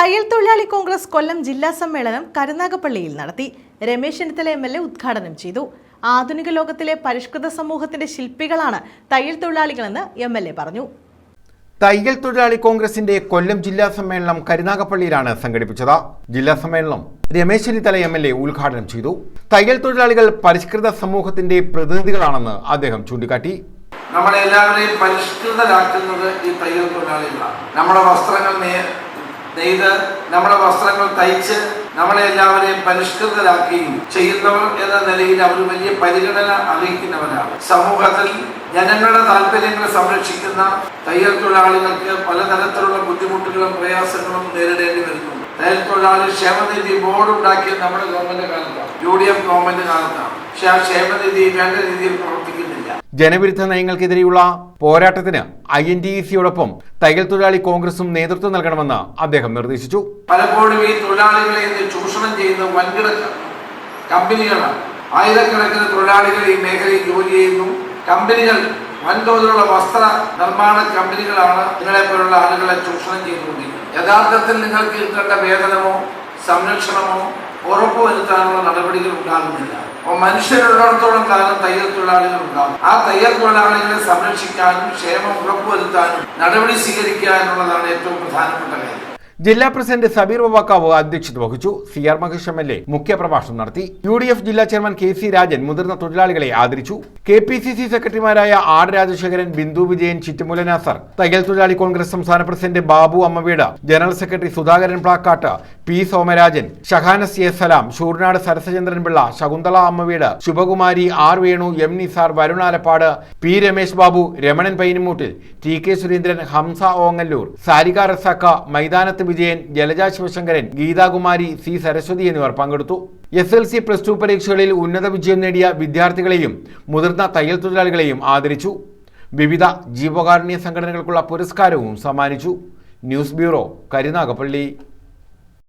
തയ്യൽ തൊഴിലാളി കോൺഗ്രസ് കൊല്ലം ജില്ലാ സമ്മേളനം കരുനാഗപ്പള്ളിയിൽ നടത്തി. Ramesh Chennithala M L A ഉദ്ഘാടനം ചെയ്തു. ആധുനിക ലോകത്തിലെ പരിഷ്കൃത സമൂഹത്തിന്റെ ശില്പികളാണ് തയ്യൽ തൊഴിലാളികളെന്ന് എം എൽ എ പറഞ്ഞു. തയ്യൽ തൊഴിലാളി കോൺഗ്രസിന്റെ കൊല്ലം ജില്ലാ സമ്മേളനം കരുനാഗപ്പള്ളിയിലാണ് സംഘടിപ്പിച്ചത്. ജില്ലാ സമ്മേളനം Ramesh Chennithala M L A ഉദ്ഘാടനം ചെയ്തു. തയ്യൽ തൊഴിലാളികൾ പരിഷ്കൃത സമൂഹത്തിന്റെ പ്രതിനിധികളാണെന്ന് അദ്ദേഹം ചൂണ്ടിക്കാട്ടി. നമ്മളെല്ലാവരെയും പരിഷ്കൃതരാക്കുന്നത് ഈ തയ്യൽ തൊഴിലാളികളാണ്. നമ്മുടെ വസ്ത്രങ്ങൾ നെയ്ത് നമ്മുടെ വസ്ത്രങ്ങൾ തയ്ച്ച് നമ്മളെ എല്ലാവരെയും പരിഷ്കൃതരാക്കുകയും ചെയ്യുന്നവർ എന്ന നിലയിൽ അവർ വലിയ പരിഗണന അറിയിക്കുന്നവരാണ് സമൂഹത്തിൽ ജനങ്ങളുടെ താല്പര്യങ്ങൾ സംരക്ഷിക്കുന്ന തയ്യൽ തൊഴിലാളികൾക്ക് പലതരത്തിലുള്ള ബുദ്ധിമുട്ടുകളും പ്രയാസങ്ങളും നേരിടേണ്ടി വരുന്നു. തയ്യൽ തൊഴിലാളി ക്ഷേമനിധി ബോർഡ് ഉണ്ടാക്കിയ നമ്മുടെ ഗവൺമെന്റ് കാലത്താണ്. യു ഡി എഫ് ഗവൺമെന്റ് കാലത്താണ്. പക്ഷെ ആ ക്ഷേമനിധി വേണ്ട രീതിയിൽ പ്രവർത്തിക്കുന്നില്ല. ജനവിരുദ്ധ നയങ്ങൾക്കെതിരെയുള്ള പോരാട്ടത്തിന് ഐ എൻ ടി സിയോടൊപ്പം തയ്യൽ തൊഴിലാളി കോൺഗ്രസും നേതൃത്വം നൽകണമെന്ന് അദ്ദേഹം നിർദ്ദേശിച്ചു. പലപ്പോഴും ഈ തൊഴിലാളികളെ ചൂഷണം ചെയ്യുന്ന വൻകിട കമ്പനികളാണ്. ആയിരക്കണക്കിന് തൊഴിലാളികൾ ഈ മേഖലയിൽ ജോലി ചെയ്യുന്നു. കമ്പനികൾ വൻതോതിലുള്ള വസ്ത്ര നിർമ്മാണ കമ്പനികളാണ് നിങ്ങളെ പോലുള്ള ആളുകളെ ചൂഷണം ചെയ്തുകൊണ്ടിരിക്കുന്നത്. യഥാർത്ഥത്തിൽ നിങ്ങൾക്ക് കിട്ടേണ്ട വേതനമോ സംരക്ഷണമോ ഉറപ്പുവരുത്താനുള്ള നടപടികൾ ഉണ്ടാകുന്നില്ല. അപ്പോൾ മനുഷ്യരുള്ളിടത്തോളം കാലം തയ്യൽ തൊഴിലാളികൾ ഉണ്ടാകും. ആ തയ്യൽ തൊഴിലാളികളെ സംരക്ഷിക്കാനും ക്ഷേമം ഉറപ്പുവരുത്താനും നടപടി എന്നുള്ളതാണ് ഏറ്റവും പ്രധാനപ്പെട്ട കാര്യം. ജില്ലാ പ്രസിഡന്റ് സബീർ വവാക്കാവ് അധ്യക്ഷത വഹിച്ചു. C R Mahesh M L A മുഖ്യപ്രഭാഷണം നടത്തി. യു ഡി എഫ് ജില്ലാ ചെയർമാൻ കെ സി രാജൻ മുതിർന്ന തൊഴിലാളികളെ ആദരിച്ചു. കെ പി സി സി സെക്രട്ടറിമാരായ ആർ രാജശേഖരൻ ബിന്ദു വിജയൻ ചിറ്റുമുല നാസർ തയ്യൽ തൊഴിലാളി കോൺഗ്രസ് സംസ്ഥാന president Babu Ammaveedu general secretary Sudhakaran Plakkattu P Somarajan Shahanas A Salam Shoornad Sarasachandran Pillai Shakuntala Ammaveedu Subhakumari R Venu M Nisar Varunalappadu P Ramesh Babu Ramanan Painumoottil T K Surendran Hamsa Ongallur Sarika Razakka മൈതാനത്ത് Vijayan Jalaja Sivasankaran Geethakumari C Saraswathi എന്നിവർ പങ്കെടുത്തു. S L C plus two പരീക്ഷകളിൽ ഉന്നത വിജയം നേടിയ വിദ്യാർത്ഥികളെയും മുതിർന്ന തയ്യൽ തൊഴിലാളികളെയും ആദരിച്ചു. വിവിധ ജീവകാരുണ്യ സംഘടനകൾക്കുള്ള പുരസ്കാരവും സമ്മാനിച്ചു. News bureau Karunagappally.